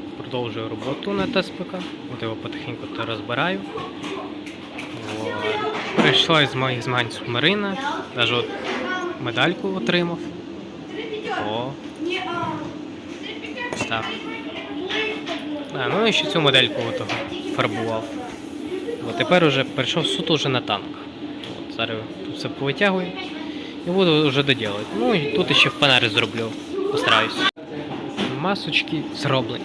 продовжую роботу на ТСПК. От його потихеньку то розбираю. От. Прийшла з моїх змагань Субмарина. Навіть от медальку отримав. О, так. А, ну і ще цю модельку от фарбував. От тепер уже перейшов суто вже на танк. От зараз тут все повитягую і буду вже доділати. Ну і тут ще фонари зроблю. Постараюсь. Масочки зроблені.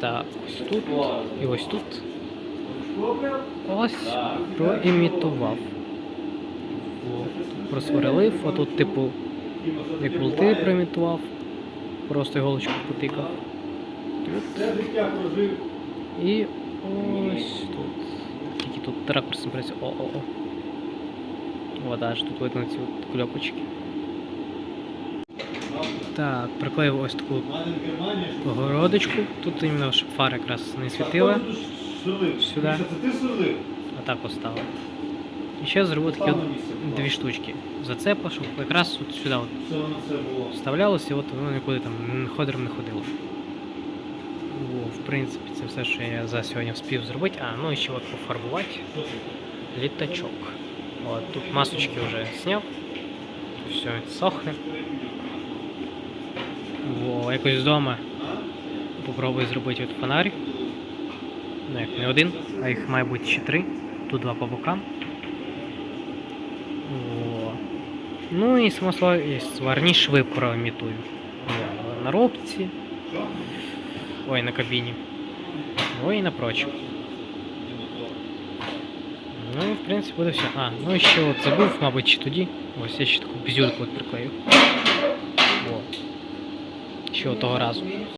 Так, ось тут і ось тут. Ось проімітував. Просверлив, а тут, типу, як болти проімітував. Просто іголочку потикав. Тут. І ось тут. Тільки тут ракурс не працює. О-о-о. Вода ж тут видно ці кльопочки. Так, приклеїв ось таку огородочку. Тут іменно щоб фара якраз не світила. Сюди. А так поставив. І ще зробив такі от дві штучки. Зацепа, щоб якраз от сюди от вставлялося, і от воно нікуди там ходором не ходило. О, в принципі, це все, що я за сьогодні встиг зробити. А, ну і ще от пофарбувати літачок. От, тут масочки вже зняв. Все, сохне. Во, якось вдома попробую зробити от фонарик. Ну, як не один, а їх має бути ще три. Тут два по бокам. О. Ну і само сварні шви проімітую. На робці. Ой, на кабіні. Ой, і на прочому. Ну і в принципі буде все. А, ну і ще от забув, мабуть, чи тоді. Ось я ще таку бізюльку от приклею. О. Ще от того разу.